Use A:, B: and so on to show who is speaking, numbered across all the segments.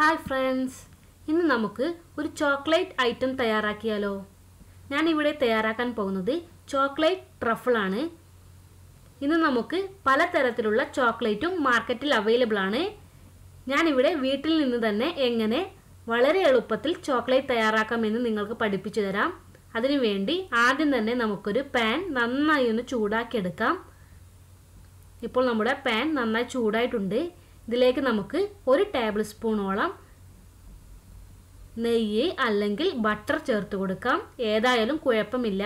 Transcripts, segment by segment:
A: Hi friends ഇന്ന് നമുക്ക് ഒരു ചോക്ലേറ്റ് ഐറ്റം തയ്യാറാക്കിയാലോ? ഞാൻ ഇവിടെ തയ്യാറാക്കാൻ പോകുന്നത് ചോക്ലേറ്റ് ട്രഫിളാണ് ഇന്ന് നമുക്ക് പലതരത്തിലുള്ള ചോക്ലേറ്റും മാർക്കറ്റിൽ അവൈലബിൾ ആണ്. ഞാനിവിടെ വീട്ടിൽ നിന്ന് തന്നെ എങ്ങനെ വളരെ എളുപ്പത്തിൽ ചോക്ലേറ്റ് തയ്യാറാക്കാമെന്ന് നിങ്ങൾക്ക് പഠിപ്പിച്ചു തരാം. അതിനുവേണ്ടി ആദ്യം തന്നെ നമുക്കൊരു പാൻ നന്നായി ഒന്ന് ചൂടാക്കിയെടുക്കാം ഇപ്പോൾ നമ്മുടെ പാൻ നന്നായി ചൂടായിട്ടുണ്ട്. ഇതിലേക്ക് നമുക്ക് ഒരു ടേബിൾ സ്പൂണോളം നെയ്യ് അല്ലെങ്കിൽ ബട്ടർ ചേർത്ത് കൊടുക്കാം. ഏതായാലും കുഴപ്പമില്ല.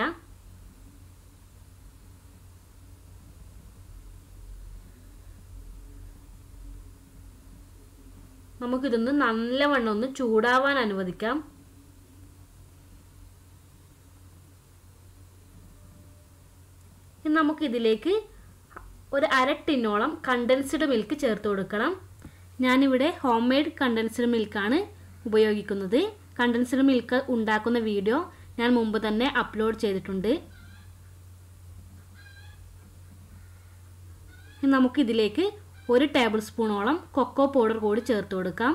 A: നമുക്കിതൊന്ന് നല്ലവണ്ണം ഒന്ന് ചൂടാവാൻ അനുവദിക്കാം. നമുക്കിതിലേക്ക് ഒരു അര ടിന്നോളം കണ്ടൻസ്ഡ് മിൽക്ക് ചേർത്ത് കൊടുക്കണം. ഞാനിവിടെ ഹോം മെയ്ഡ് കണ്ടൻസ്ഡ് മിൽക്കാണ് ഉപയോഗിക്കുന്നത്. കണ്ടൻസ്ഡ് മിൽക്ക് ഉണ്ടാക്കുന്ന വീഡിയോ ഞാൻ മുമ്പ് തന്നെ അപ്ലോഡ് ചെയ്തിട്ടുണ്ട്. നമുക്കിതിലേക്ക് ഒരു ടേബിൾ സ്പൂണോളം കൊക്കോ പൗഡർ കൂടി ചേർത്ത് കൊടുക്കാം.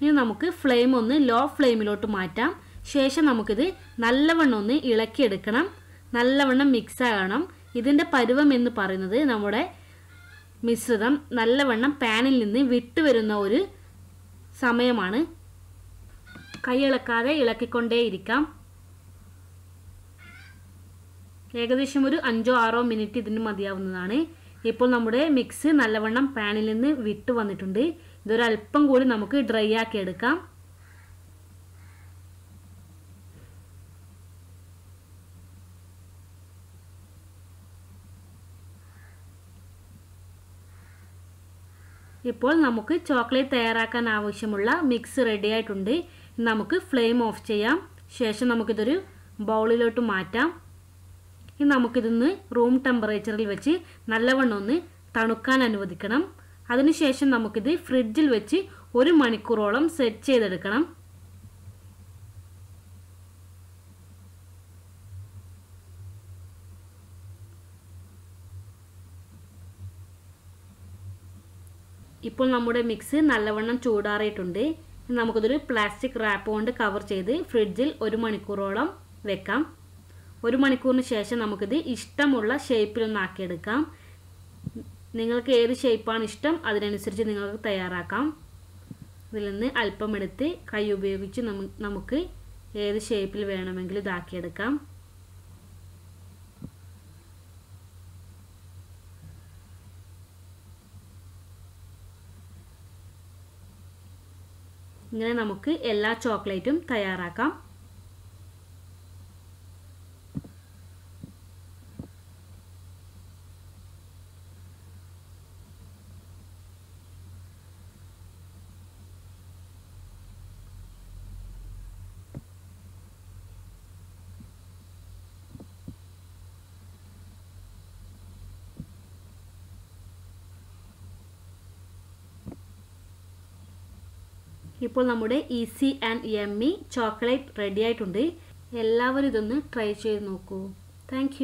A: ഇനി നമുക്ക് ഫ്ലെയിം ഒന്ന് ലോ ഫ്ലെയിമിലോട്ട് മാറ്റാം. ശേഷം നമുക്കിത് നല്ലവണ്ണം ഒന്ന് ഇളക്കിയെടുക്കണം. നല്ലവണ്ണം മിക്സ് ആകണം. ഇതിന്റെ പരുവം എന്ന് പറയുന്നത് നമ്മുടെ മിശ്രിതം നല്ലവണ്ണം പാനിൽ നിന്ന് വിട്ടുവരുന്ന ഒരു സമയമാണ്. കൈ ഇളക്കാതെ ഇളക്കിക്കൊണ്ടേയിരിക്കാം. ഏകദേശം ഒരു അഞ്ചോ ആറോ മിനിറ്റ് ഇതിന് മതിയാവുന്നതാണ്. ഇപ്പോൾ നമ്മുടെ മിക്സ് നല്ലവണ്ണം പാനിൽ നിന്ന് വിട്ടു വന്നിട്ടുണ്ട്. ഇതൊരല്പം കൂടി നമുക്ക് ഡ്രൈ ആക്കി എടുക്കാം ഇപ്പോൾ നമുക്ക് ചോക്ലേറ്റ് തയ്യാറാക്കാൻ ആവശ്യമുള്ള മിക്സ് റെഡി ആയിട്ടുണ്ട്. നമുക്ക് ഫ്ലെയിം ഓഫ് ചെയ്യാം. ശേഷം നമുക്കിതൊരു ബൗളിലോട്ട് മാറ്റാം. ഇനി നമുക്കിതൊന്ന് റൂം ടെമ്പറേച്ചറിൽ വെച്ച് നല്ലവണ്ണം ഒന്ന് തണുക്കാൻ അനുവദിക്കണം. അതിനുശേഷം നമുക്കിത് ഫ്രിഡ്ജിൽ വെച്ച് ഒരു മണിക്കൂറോളം സെറ്റ് ചെയ്തെടുക്കണം. ഇപ്പോൾ നമ്മുടെ മിക്സ് നല്ലവണ്ണം ചൂടാറിയിട്ടുണ്ട്. നമുക്കിതൊരു പ്ലാസ്റ്റിക് റാപ്പ് കൊണ്ട് കവർ ചെയ്ത് ഫ്രിഡ്ജിൽ ഒരു മണിക്കൂറോളം വെക്കാം. ഒരു മണിക്കൂറിന് ശേഷം നമുക്കിത് ഇഷ്ടമുള്ള ഷേപ്പിലൊന്നാക്കിയെടുക്കാം നിങ്ങൾക്ക് ഏത് ഷേപ്പാണ് ഇഷ്ടം അതിനനുസരിച്ച് നിങ്ങൾക്ക് തയ്യാറാക്കാം. ഇതിൽ നിന്ന് അല്പമെടുത്ത് കൈ ഉപയോഗിച്ച് നമുക്ക് ഏത് ഷേപ്പിൽ വേണമെങ്കിലും ഇതാക്കിയെടുക്കാം ഇങ്ങനെ നമുക്ക് എല്ലാ ചോക്ലേറ്റും തയ്യാറാക്കാം. ഇപ്പോൾ നമ്മുടെ easy and yummy chocolate ready ആയിട്ടുണ്ട്. എല്ലാവരും ഇതൊന്ന് ട്രൈ ചെയ്ത് നോക്കൂ. താങ്ക്